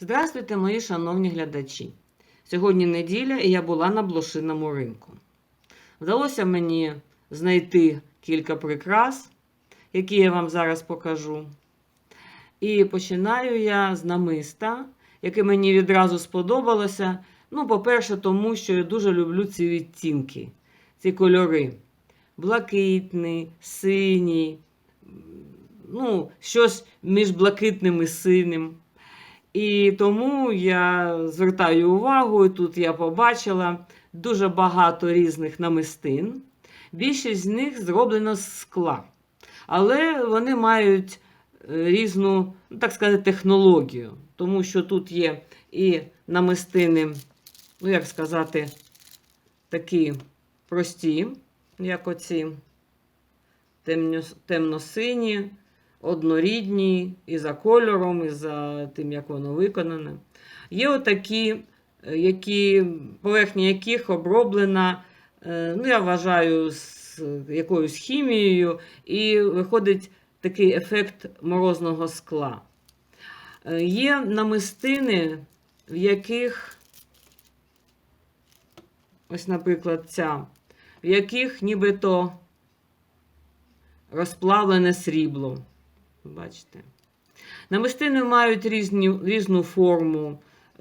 Здравствуйте, мої шановні глядачі! Сьогодні неділя і я була на блошиному ринку. Вдалося мені знайти кілька прикрас, які я вам зараз покажу. І починаю я з намиста, яке мені відразу сподобалося. Ну, по-перше, тому що я дуже люблю ці відтінки, ці кольори. Блакитний, синій, ну, щось між блакитним і синім. І тому я звертаю увагу, і тут я побачила дуже багато різних намистин. Більшість з них зроблено з скла. Але вони мають е, різну, ну, так сказати, технологію. Тому що тут є і намистини, ну, як сказати, такі прості, як оці темно- темно-сині, однорідні і за кольором, і за тим, як воно виконане. Є отакі, е, які, поверхня яких оброблена, е, ну, я вважаю, з якоюсь хімією, і виходить такий ефект морозного скла. Е, Є намистини, в яких, ось, наприклад, ця, в яких нібито розплавлене срібло. Бачите? Намистини мають різні, різну форму.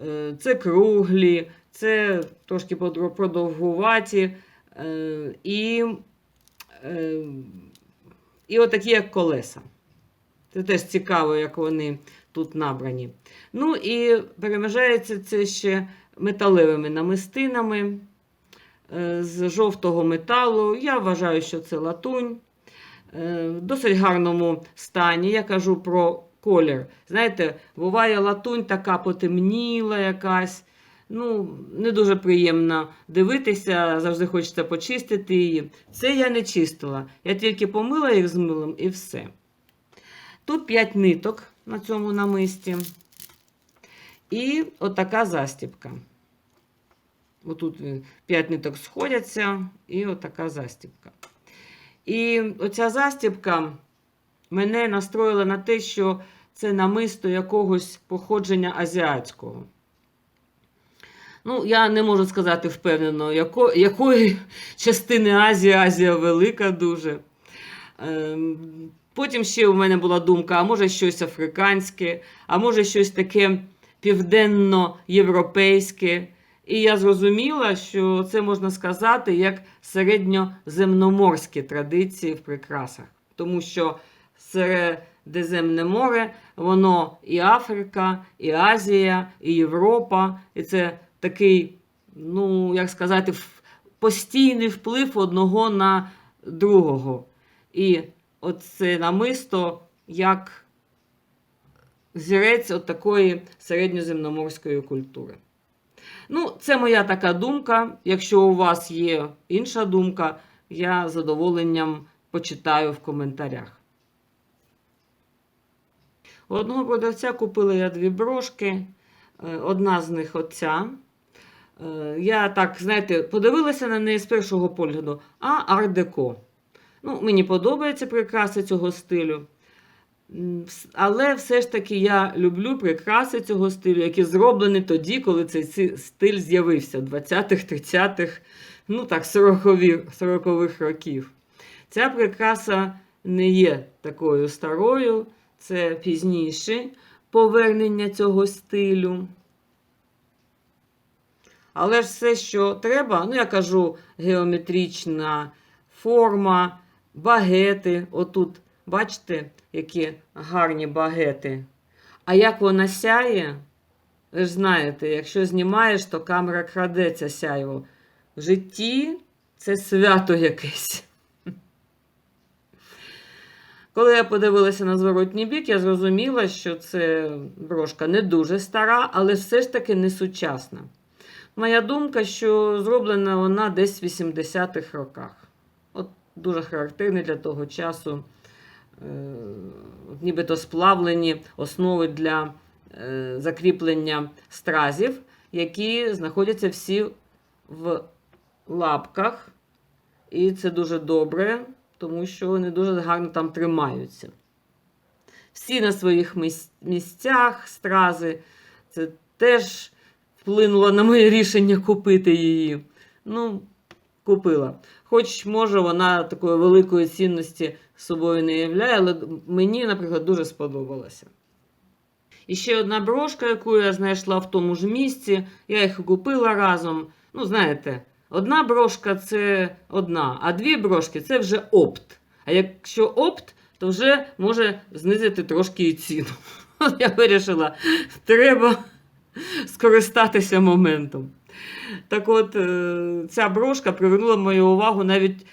Е, Це круглі, це трошки продовгуваті. е, І, е, і отакі, як колеса. Це теж цікаво, як вони тут набрані. Ну і перемежається це ще металевими намистинами з жовтого металу. Я вважаю, що це латунь. Е, В досить гарному стані. Я кажу про колір. Знаєте, буває латунь така потемніла якась. Ну, не дуже приємно дивитися, завжди хочеться почистити її. Це я не чистила. Я тільки помила їх з милом і все. Тут 5 ниток на цьому намисті. І отака застібка. Отут 5 ниток сходяться, і отака застібка. І оця застібка мене настроїла на те, що це намисто якогось походження азіатського. Ну, я не можу сказати впевнено, яко, якої частини Азії Азія велика дуже. Ем, Потім ще у мене була думка, а може щось африканське, а може щось таке південно-європейське. І я зрозуміла, що це можна сказати як середньоземноморські традиції в прикрасах. Тому що Середземне море, воно і Африка, і Азія, і Європа. І це такий, ну, як сказати, постійний вплив одного на другого. І оце намисто як зірець от такої середньоземноморської культури. Ну, це моя така думка. Якщо у вас є інша думка, я з задоволенням почитаю в коментарях. У одного продавця купила я дві брошки. Е, Одна з них оця. Е, Я так, знаєте, подивилася на неї з першого погляду, а ар-деко. Ну, мені подобаються прикраси цього стилю. Але все ж таки я люблю прикраси цього стилю, які зроблені тоді, коли цей стиль з'явився, 20-х, 30-х, ну так, 40-х років. Ця прикраса не є такою старою, це пізніше повернення цього стилю. Але ж все, що треба, ну я кажу, геометрична форма, багети. Отут, бачите, які гарні багети. А як вона сяє, ви ж знаєте, якщо знімаєш, то камера крадеться сяйво. В житті це свято якесь. Коли я подивилася на зворотній бік, я зрозуміла, що це брошка не дуже стара, але все ж таки не сучасна. Моя думка, що зроблена вона десь в 80-х роках. От дуже характерний для того часу, нібито сплавлені основи для е, закріплення стразів, які знаходяться всі в лапках. І це дуже добре, тому що вони дуже гарно там тримаються. Всі на своїх місцях, стрази. Це теж вплинуло на моє рішення купити її. Ну, купила. Хоч, може, вона такої великої цінності собою не являє, але мені, наприклад, дуже сподобалася. І ще одна брошка, яку я знайшла в тому ж місці, я їх купила разом. Ну, знаєте, одна брошка це одна, а дві брошки це вже опт. А якщо опт, то вже може знизити трошки і ціну. Я вирішила, треба скористатися моментом. Так от, е, ця брошка привернула мою увагу навіть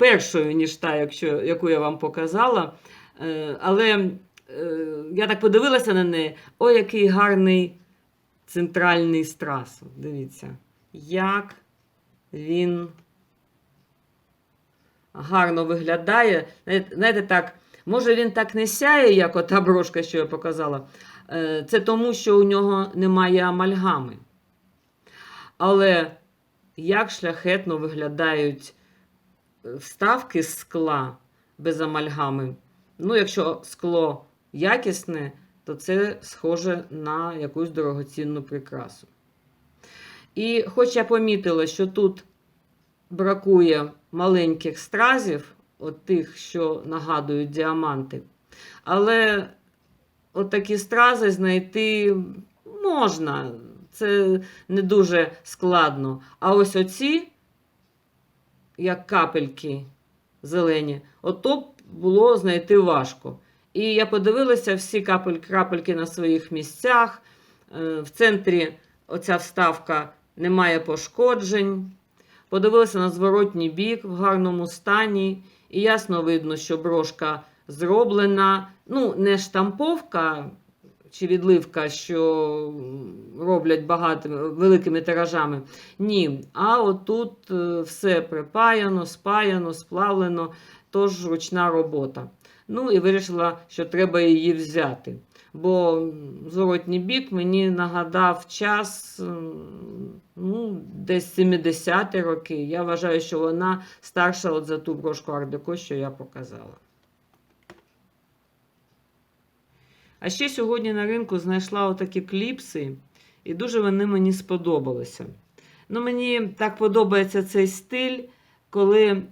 першою, ніж та, якщо, яку я вам показала. Е, Але е, я так подивилася на неї. О, який гарний центральний страс. Дивіться, як він гарно виглядає. Знаєте, так, може він так не сяє, як ота брошка, що я показала. Е, Це тому, що у нього немає амальгами. Але як шляхетно виглядають вставки з скла без амальгами. Ну, якщо скло якісне, то це схоже на якусь дорогоцінну прикрасу. І хоч я помітила, що тут бракує маленьких стразів, от тих, що нагадують діаманти, але от такі стрази знайти можна. Це не дуже складно. А ось оці, як капельки зелені, ото було знайти важко. І я подивилася всі крапельки на своїх місцях. Е, В центрі оця вставка не має пошкоджень. Подивилася на зворотній бік в гарному стані. І ясно видно, що брошка зроблена. Ну, не штамповка чи відливка, що роблять багатими великими тиражами. Ні. А отут е, все припаяно, спаяно, сплавлено, тож ручна робота. Ну і вирішила, що треба її взяти. Бо зворотній бік мені нагадав час ну, десь 70-ті роки. Я вважаю, що вона старша от за ту брошку Ардеко, що я показала. А ще сьогодні на ринку знайшла отакі кліпси, і дуже вони мені сподобалися. Ну, мені так подобається цей стиль, коли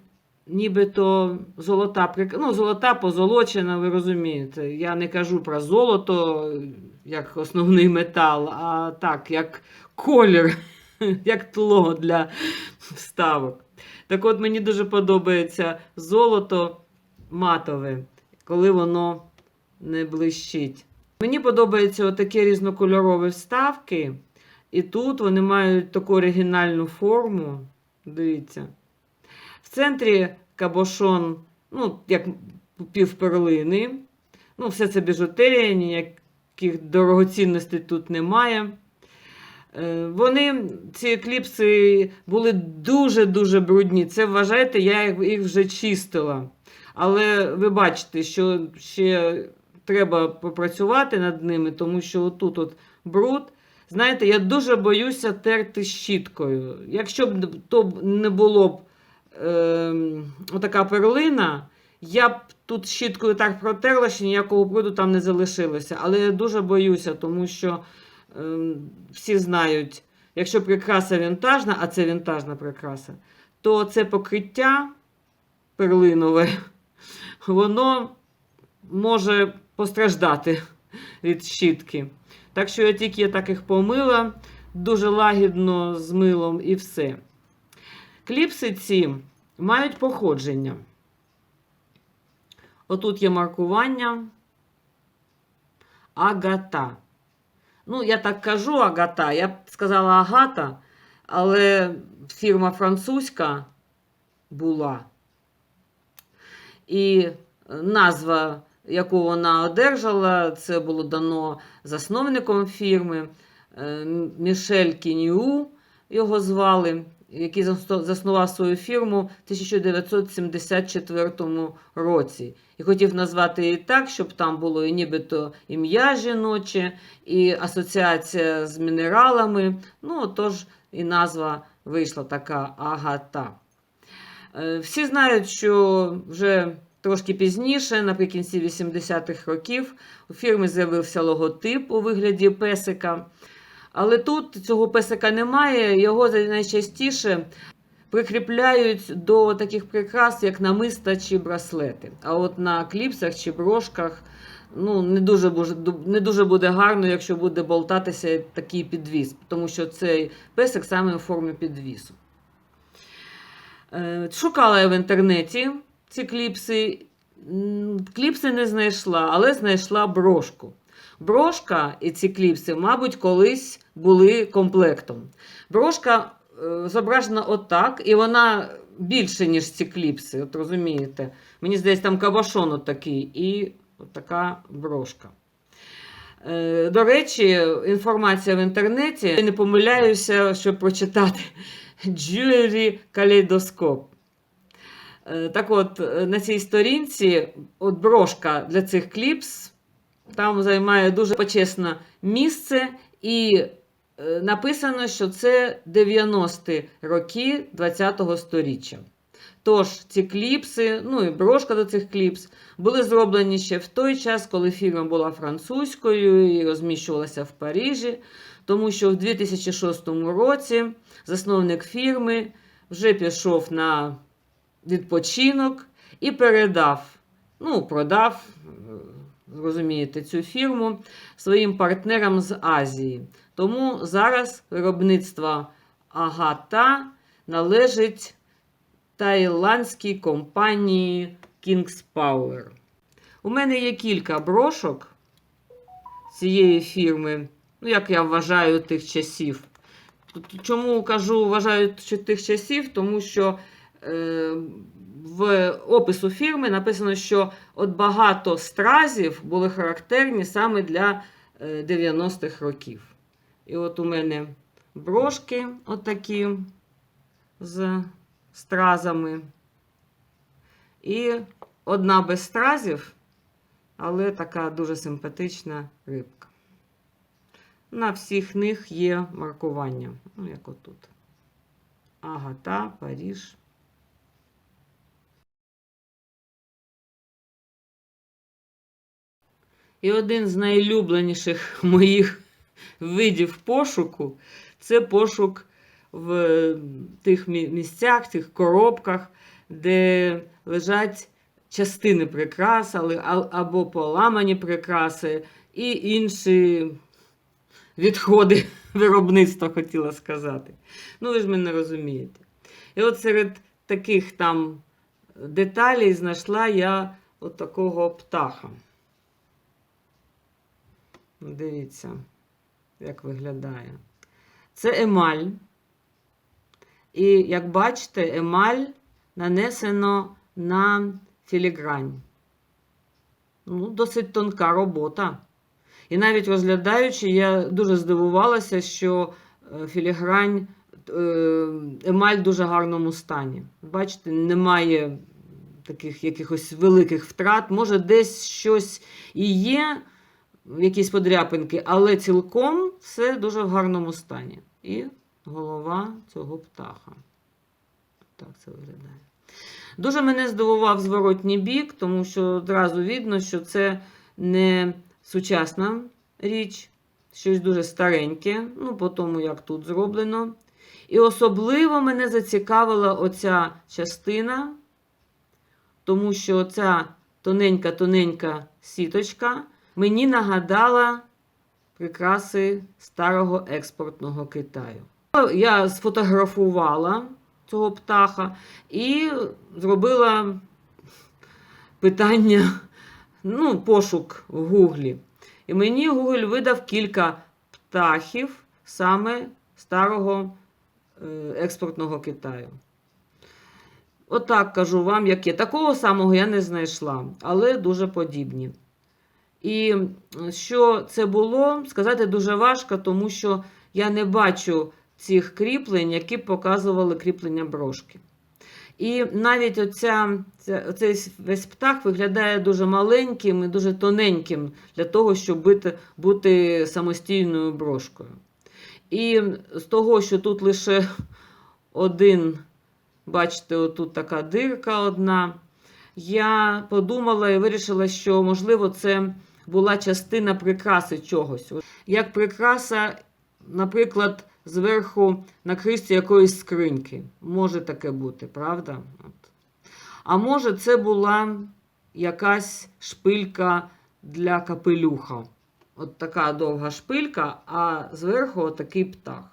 нібито золота, ну, золота позолочена, ви розумієте. Я не кажу про золото як основний метал, а так, як колір, як тло для вставок. Так от мені дуже подобається золото матове, коли воно не блищить. Мені подобаються отакі різнокольорові вставки. І тут вони мають таку оригінальну форму. Дивіться. В центрі кабошон, ну, як півперлини. Ну, все це біжутерія, ніяких дорогоцінностей тут немає. Е, Вони, ці кліпси, були дуже-дуже брудні. Це вважайте, я їх вже чистила. Але ви бачите, що ще треба попрацювати над ними, тому що отут от бруд. Знаєте, я дуже боюся терти щіткою. Якщо б то не було б е, отака перлина, я б тут щіткою так протерла, що ніякого бруду там не залишилося. Але я дуже боюся, тому що е, всі знають, якщо прикраса вінтажна, а це вінтажна прикраса, то це покриття перлинове, воно може постраждати від щітки. Так що я тільки я так їх помила, дуже лагідно з милом і все. Кліпси ці мають походження. Отут є маркування Агата. Ну, я так кажу Агата, я б сказала Агата, але фірма французька була. І назва, яку вона одержала, це було дано засновником фірми е, Мішель Кіню, його звали, який заснував свою фірму в 1974 році. І хотів назвати її так, щоб там було і нібито ім'я жіноче, і асоціація з мінералами. Ну, отож, і назва вийшла така Агата. Е, Всі знають, що вже трошки пізніше, наприкінці 80-х років, у фірми з'явився логотип у вигляді песика. Але тут цього песика немає, його найчастіше прикріпляють до таких прикрас, як намиста чи браслети. А от на кліпсах чи брошках ну, не, дуже, не дуже буде гарно, якщо буде болтатися такий підвіс, тому що цей песик саме у формі підвісу. Е, Шукала я в інтернеті ці кліпси. Кліпси не знайшла, але знайшла брошку. Брошка і ці кліпси, мабуть, колись були комплектом. Брошка е, зображена отак, і вона більше, ніж ці кліпси. От розумієте? Мені здається, там кабашон от такий і така брошка. Е, До речі, інформація в інтернеті. Я не помиляюся, щоб прочитати Jewelry Kaleidoscope. Е, Так от, е, на цій сторінці от брошка для цих кліпс там займає дуже почесне місце, і е, написано, що це 90-ті роки 20-го сторіччя. Тож ці кліпси, ну і брошка до цих кліпс, були зроблені ще в той час, коли фірма була французькою і розміщувалася в Парижі, тому що в 2006 році засновник фірми вже пішов на відпочинок і передав, ну, продав, е, розумієте, цю фірму своїм партнерам з Азії. Тому зараз виробництво Агата належить таїландській компанії King's Power. У мене є кілька брошок цієї фірми, ну, як я вважаю, тих часів. Чому кажу, вважаю що тих часів? Тому що в опису фірми написано, що от багато стразів були характерні саме для е, 90-х років. І от у мене брошки отакі з стразами. І одна без стразів, але така дуже симпатична рибка. На всіх них є маркування. Ну, як отут. Агата, Паріж. І один з найлюбленіших моїх видів пошуку це пошук в тих місцях, тих коробках, де лежать частини прикрас, або поламані прикраси, і інші відходи виробництва, хотіла сказати. Ну, ви ж мене розумієте. І от серед таких там деталей знайшла я от такого птаха. Ну, Дивіться, як виглядає. Це емаль. І, як бачите, емаль нанесено на філігрань. Ну, досить тонка робота. І навіть розглядаючи, я дуже здивувалася, що е, філігрань е, емаль в дуже гарному стані. Бачите, немає таких якихось великих втрат. Може, десь щось і є, якісь подряпинки, але цілком все дуже в гарному стані. І голова цього птаха. Так це виглядає. Дуже мене здивував зворотній бік, тому що одразу видно, що це не сучасна річ, щось дуже стареньке, ну, по тому, як тут зроблено. І особливо мене зацікавила оця частина, тому що ця тоненька-тоненька сіточка мені нагадала прикраси старого експортного Китаю. Я сфотографувала цього птаха і зробила питання, ну, пошук в Гуглі. І мені Google видав кілька птахів саме старого е, експортного Китаю. Отак кажу вам, яке. Такого самого я не знайшла, але дуже подібні. І що це було, сказати дуже важко, тому що я не бачу цих кріплень, які показували кріплення брошки. І навіть оця, ця, оцей весь птах виглядає дуже маленьким і дуже тоненьким для того, щоб бути, бути самостійною брошкою. І з того, що тут лише один, бачите, отут така дирка одна, я подумала і вирішила, що можливо це була частина прикраси чогось. Як прикраса, наприклад, зверху на кришці якоїсь скриньки. Може таке бути, правда? От. А може, це була якась шпилька для капелюха. От така довга шпилька, а зверху отакий птах.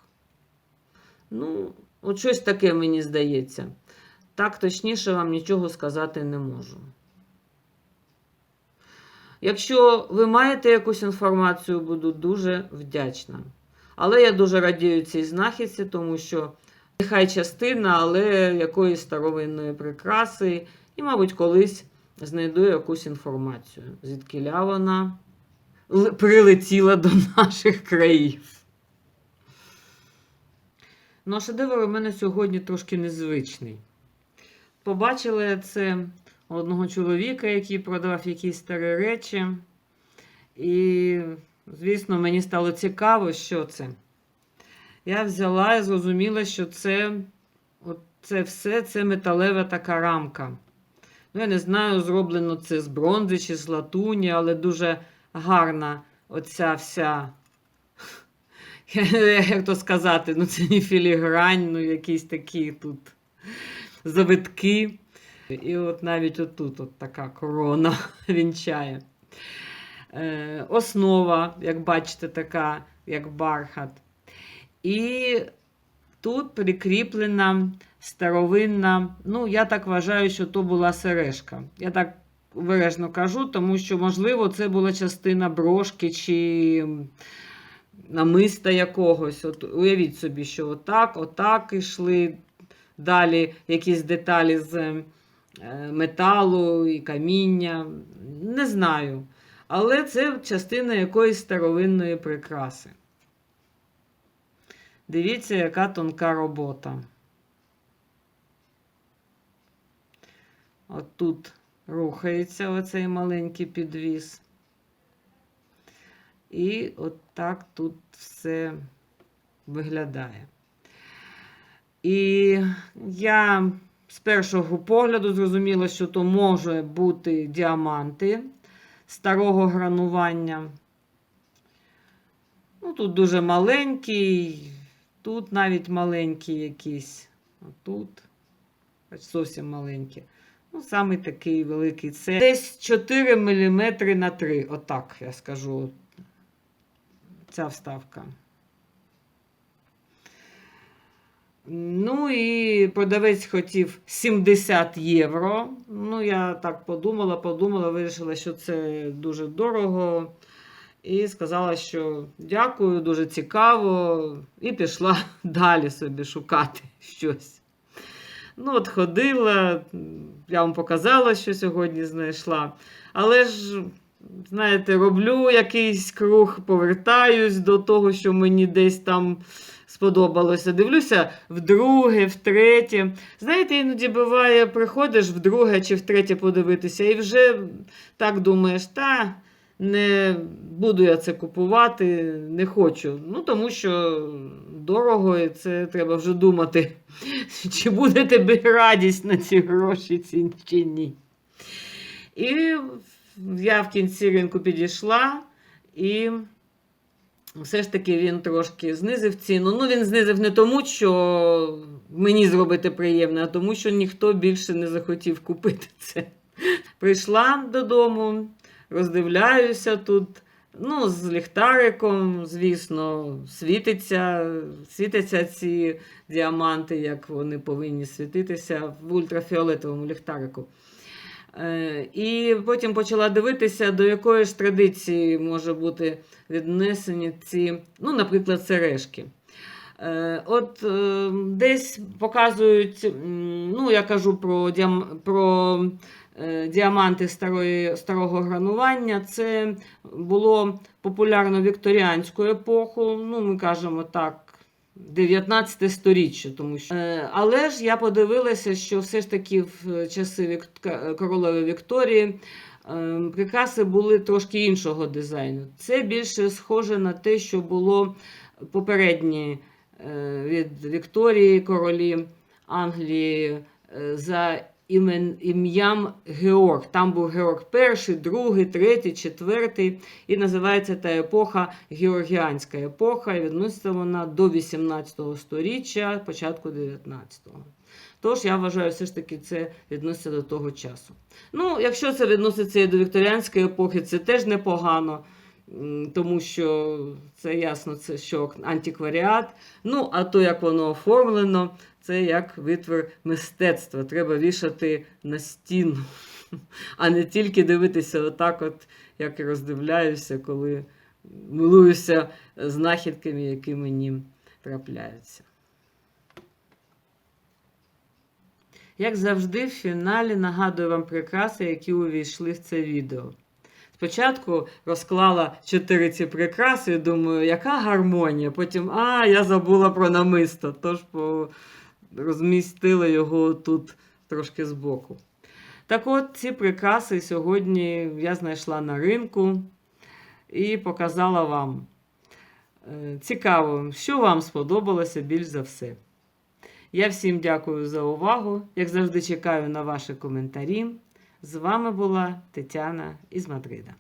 Ну, от щось таке мені здається. Так точніше вам нічого сказати не можу. Якщо ви маєте якусь інформацію, буду дуже вдячна. Але я дуже радію цій знахідці, тому що нехай частина, але якоїсь старовинної прикраси, і, мабуть, колись знайду якусь інформацію, звідкиля вона прилетіла до наших країв. Ну, а шедевр у мене сьогодні трошки незвичний. Побачила я це одного чоловіка, який продавав якісь старі речі. І, звісно, мені стало цікаво, що це. Я взяла і зрозуміла, що це, от це все це металева така рамка. Ну, я не знаю, зроблено це з бронзи чи з латуні, але дуже гарна оця вся. Як то сказати, ну це не філігрань, ну якісь такі тут завитки. І от навіть отут от така корона вінчає. Е, основа, як бачите, така, як бархат. І тут прикріплена старовинна, ну, я так вважаю, що то була сережка. Я так обережно кажу, тому що, можливо, це була частина брошки чи намиста якогось. От уявіть собі, що отак, отак ішли далі якісь деталі з металу і каміння. Не знаю. Але це частина якоїсь старовинної прикраси. Дивіться, яка тонка робота. От тут рухається оцей маленький підвіс. І от так тут все виглядає. І я з першого погляду зрозуміла, що то може бути діаманти старого гранування. Ну, тут дуже маленький, тут навіть маленький якийсь. А тут аж зовсім маленький. Ну, саме такий великий. Це десь 4 мм на 3. Отак я скажу. Ця вставка. Ну і продавець хотів 70 євро. Ну, я так подумала, подумала, вирішила, що це дуже дорого. І сказала, що дякую, дуже цікаво. І пішла далі собі шукати щось. Ну, от ходила, я вам показала, що сьогодні знайшла. Але ж, знаєте, роблю якийсь круг, повертаюсь до того, що мені десь там сподобалося. Дивлюся вдруге, втретє. Знаєте, іноді буває, приходиш вдруге чи втретє подивитися, і вже так думаєш, та не буду я це купувати, не хочу. Ну, тому що дорого, і це треба вже думати, чи буде тобі радість на ці гроші чи ні. І я в кінці ринку підійшла і. Все ж таки він трошки знизив ціну. Ну, він знизив не тому, що мені зробити приємне, а тому, що ніхто більше не захотів купити це. Прийшла додому, роздивляюся тут. Ну, з ліхтариком, звісно, світиться, світяться ці діаманти, як вони повинні світитися в ультрафіолетовому ліхтарику. Е, І потім почала дивитися, до якої ж традиції може бути віднесені ці, ну, наприклад, сережки. Е, От е, десь показують, ну, я кажу про, про діаманти старої, старого гранування. Це було популярно вікторіанську епоху, ну, ми кажемо так. 19 сторіччя, тому що. Е, але ж я подивилася, що все ж таки в часи Вік... Королеви Вікторії е, прикраси були трошки іншого дизайну. Це більше схоже на те, що було попередні е, від Вікторії, королі Англії. Е, За ім'ям Георг. Там був Георг перший, другий, третій, четвертий. І називається та епоха Георгіанська епоха. І відноситься вона до 18 століття, початку 19-го. Тож я вважаю, все ж таки це відноситься до того часу. Ну, якщо це відноситься і до вікторіанської епохи, це теж непогано, тому що це ясно, це що антикваріат. Ну, а то, як воно оформлено, це як витвір мистецтва. Треба вішати на стіну, а не тільки дивитися отак, от, як роздивляюся, коли милуюся знахідками, які мені трапляються. Як завжди, в фіналі нагадую вам прикраси, які увійшли в це відео. Спочатку розклала чотири ці прикраси і думаю, яка гармонія. Потім, а, я забула про намисто, тож по... розмістила його тут трошки збоку. Так от, ці прикраси сьогодні я знайшла на ринку і показала вам. Е, Цікаво, що вам сподобалося більш за все. Я всім дякую за увагу. Як завжди, чекаю на ваші коментарі. З вами була Тетяна із Мадрида.